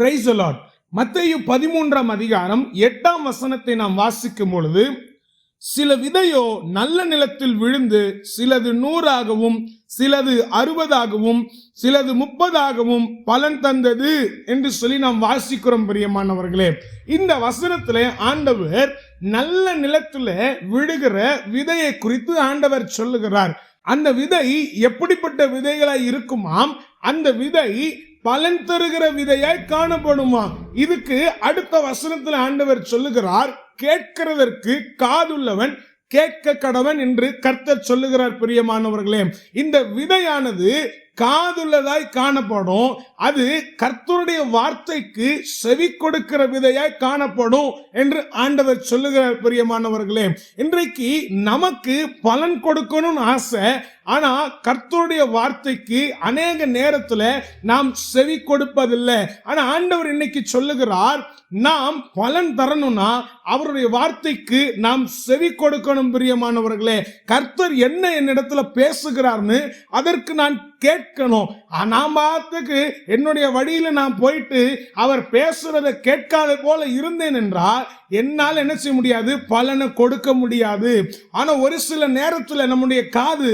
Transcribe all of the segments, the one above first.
Price allot Matthew பதிமூன்றாம் அதிகாரம் எட்டாம் வசனத்தை நாம் வாசிக்கும் பொழுது சில விதையோ நல்ல நிலத்தில் விழுந்து சிலது நூறாகவும் சிலது அறுபதாகவும் சிலது முப்பதாகவும் பலன் தந்தது என்று சொல்லி நாம் வாசிக்கிறோம் பிரியமானவர்களே. இந்த வசனத்தில் ஆண்டவர் நல்ல நிலத்தில் விழுகிற விதையை குறித்து ஆண்டவர் சொல்லுகிறார். அந்த விதை எப்படிப்பட்ட விதைகளாய் இருக்குமாம்? அந்த விதை பலன் தருகிற விதையாய் காணப்படுமா? இதுக்கு அடுத்த வசனத்தில் ஆண்டவர் சொல்லுகிறார் கேட்கிறதற்கு காதுள்ளவன் கேட்க கடவன் என்று கர்த்தர் சொல்லுகிறார் பிரியமானவர்களே. இந்த விதையானது காதுள்ளதாய் காணப்படும் அது கர்த்தருடைய வார்த்தைக்கு செவி கொடுக்கிற விதையாய் காணப்படும் என்று ஆண்டவர் சொல்லுகிறார் பிரியமானவர்களே. இன்றைக்கு நமக்கு பலன் கொடுக்கணும்னு ஆசை ஆனா கர்த்தருடைய வார்த்தைக்கு அநேக நேரத்துல நாம் செவி கொடுப்பதில்லை. ஆனா ஆண்டவர் இன்னைக்கு சொல்லுகிறார் நாம் பலன் தரணும்னா அவருடைய வார்த்தைக்கு நாம் செவி கொடுக்கணும் பிரியமானவர்களே. கர்த்தர் என்ன என்னிடத்துல பேசுகிறார்னு அதற்கு நான் கேட்கணும். நான் பார்த்துக்கு என்னுடைய வழியில நான் போயிட்டு அவர் பேசுறதை கேட்காத போல இருந்தேன் என்றால் என்னால் என்ன செய்ய முடியாது? பலனை கொடுக்க முடியாது. ஆனா ஒரு சில நேரத்துல நம்முடைய காது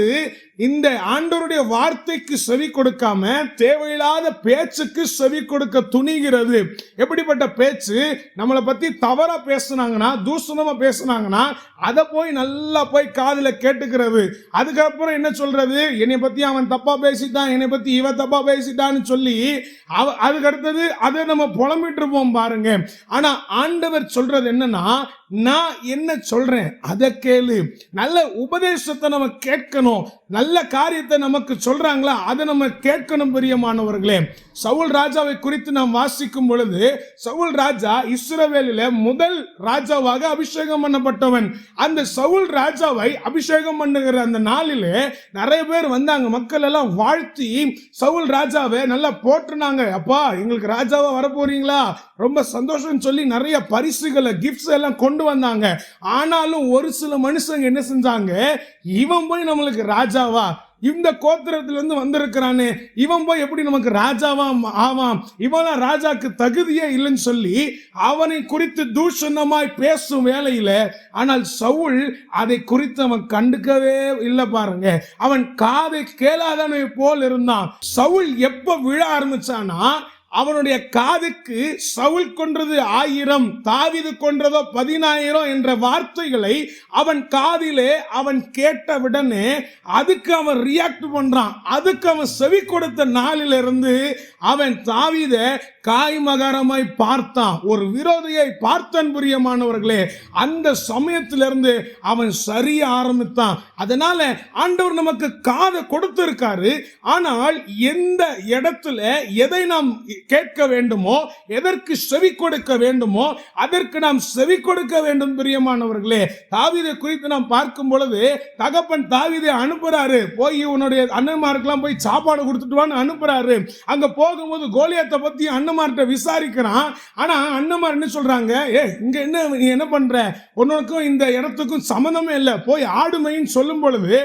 இந்த ஆண்டவருடைய வார்த்தைக்கு செவி கொடுக்காம தேவையில்லாத பேச்சுக்கு செவி கொடுக்க துணிகிறது. எப்படிப்பட்ட பேச்சு? நம்மளை பத்தி தவறா பேசுனாங்கன்னா தூஷணமா பேசுனாங்கன்னா அதை போய் நல்லா போய் காதில் கேட்டுக்கிறது. அதுக்கப்புறம் என்ன சொல்றது? என்னை பத்தி அவன் தப்பா பேசிட்டான் என்னை பத்தி இவன் தப்பா பேசிட்டான்னு சொல்லி அவ அதுக்கு அடுத்தது அதை நம்ம புலம்பிட்டு இருப்போம் பாருங்க. ஆனா ஆண்டவர் சொல்றது என்னன்னா நான் என்ன சொல்றேன் அதை கேளு. நல்ல உபதேசத்தை நம்ம கேட்கணும். நல்ல நல்ல காரியத்தை நமக்கு சொல்கிறாங்களா அதை நம்ம கேட்கணும் பிரியமானவர்களே. சவுல் ராஜாவை குறித்து நாம் வாசிக்கும் பொழுது சவுல் ராஜா இஸ்ரவேலில முதல் ராஜாவாக அபிஷேகம் பண்ணப்பட்டவன். அந்த சவுல் ராஜாவை அபிஷேகம் பண்ணுகிற அந்த நாளிலே நிறைய பேர் வந்தாங்க. மக்கள் எல்லாம் வாழ்த்தி சவுல் ராஜாவை நல்லா போட்டுனாங்க அப்பா எங்களுக்கு ராஜாவா வரப்போறீங்களா? ரொம்ப சந்தோஷம் சொல்லி நிறைய பரிசுகளை கிஃப்ட்ஸ் எல்லாம் கொண்டு வந்தாங்க. ஆனாலும் ஒரு சில மனுஷங்க என்ன செஞ்சாங்க? இவன் போய் நம்மளுக்கு ராஜாவா? இந்த கோத்திரத்திலேருந்து வந்திருக்கிறானே இவன் போய் எப்படி நமக்கு ராஜாவாம் ஆவாம்? இவனா ராஜாக்கு தகுதியே இல்லைன்னு சொல்லி அவனை குறித்து தூஷணமாய் பேசும் வேலையில் ஆனால் சவுல் அதை குறித்து அவன் கண்டுக்கவே இல்லை பாருங்க. அவன் காதை கேளாதவனை போல் இருந்தான். சவுல் எப்போ விழ ஆரம்பிச்சானா அவனுடைய காதுக்கு சவுல் கொன்றது ஆயிரம் தாவிது கொன்றதோ பதினாயிரம் என்ற வார்த்தைகளை அவன் காதிலே அவன் கேட்டவுடனே அதுக்கு அவன் ரியாக்ட் பண்றான். அதுக்கு அவன் செவி கொடுத்த நாளிலிருந்து அவன் தாவித காய்மகரமாய் பார்த்தான். ஒரு விரோதியை பார்த்தன் புரியமானவர்களே அந்த சமயத்திலிருந்து அவன் சரிய ஆரம்பித்தான். அதனால ஆண்டவர் நமக்கு காதை கொடுத்திருக்காரு. ஆனால் எந்த இடத்துல எதை நாம் கேட்க வேண்டுமோ எதற்கு செவி கொடுக்க வேண்டுமோ அதற்கு நாம் செவி கொடுக்க வேண்டும் பிரியமானவர்களே. தாவிதை குறித்து நாம் பார்க்கும் பொழுது தகப்பன் தாவிதை அனுப்புறாரு. போய் உன்னுடைய அண்ணன்மாருக்கெல்லாம் போய் சாப்பாடு கொடுத்துட்டு வான்னு அனுப்புறாரு. அங்க போகும்போது கோலியத்தை பத்தி அண்ணன்மார்கிட்ட விசாரிக்கிறான். ஆனா அண்ணன்மார் என்ன சொல்றாங்க? ஏ இங்க என்ன நீ என்ன பண்ற? உன்னுக்கும் இந்த இடத்துக்கும் சம்மந்தமே இல்லை. போய் ஆடுமைன்னு சொல்லும் பொழுது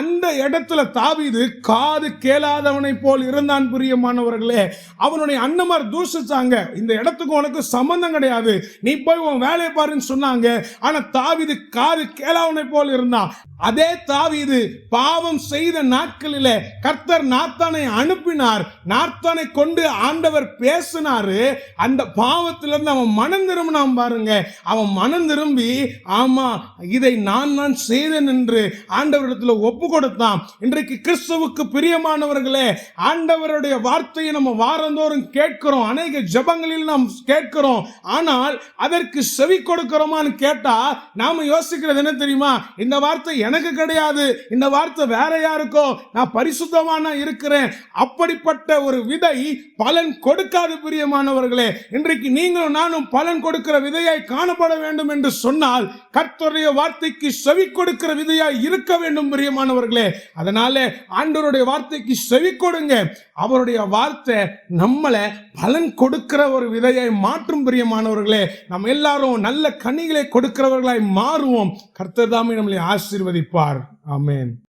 அந்த இடத்துல தாவிது காது கேளாதவனை போல் இருந்தான் பிரியமானவர்களே. அவனுடைய அண்ணமார் தூஷிச்சாங்க. இந்த இடத்துக்கு உனக்கு சம்பந்தம் கிடையாது. நீ போய் உன் வேலையை பாருன்னு சொன்னாங்க. ஆனா தாவிது காது கேளாவனை போல் இருந்தான். அதே தாவிது பாவம் செய்த நாட்களில கர்த்தர் நாத்தானை அனுப்பினார். நாத்தானை கொண்டு ஆண்டவர் பேசினாரு. அந்த பாவத்திலிருந்து அவன் மனம் திரும்பினான் பாருங்க. அவன் மனம் திரும்பி ஆமா இதை நான் நான் செய்தேன் என்று ஆண்டவரிடத்துல ஒப்பு கொடுத்தான். இன்றைக்கு கிறிஸ்துவுக்கு பிரியமானவர்களே ஆண்டவருடைய வார்த்தையை நம்ம வாரந்தோறும் கேட்கிறோம். அநேக ஜபங்களில் நாம் கேட்கிறோம். ஆனால் அதற்கு செவி கொடுக்கிறோமான்னு கேட்டா நாம யோசிக்கிறது என்ன தெரியுமா? இந்த வார்த்தை எனக்கு கிடையாது. இந்த வார்த்தை வேற யாருக்கோ? நான் பரிசுத்தமான இருக்கிறேன். அப்படிப்பட்ட ஒரு விதை பலன் கொடுக்காது பிரியமானவர்களே. இன்றைக்கு நீங்களும் நானும் பலன் கொடுக்கிற விதையாய் காணப்பட வேண்டும் என்று சொன்னால் கர்த்தருடைய வார்த்தைக்கு செவி கொடுக்கிற விதையாய் இருக்க வேண்டும் பிரியமானவர்களே. அதனால ஆண்டவருடைய வார்த்தைக்கு செவி கொடுங்க. அவருடைய வார்த்தை நம்மளை பலன் கொடுக்கிற ஒரு விதையை மாற்றும் பிரியமானவர்களே நம்ம எல்லாரும் நல்ல கனிகளை கொடுக்கிறவர்களாய் மாறுவோம். கர்த்தர் தாமே நம்மளை ஆசீர்வதிப்பார். ஆமேன்.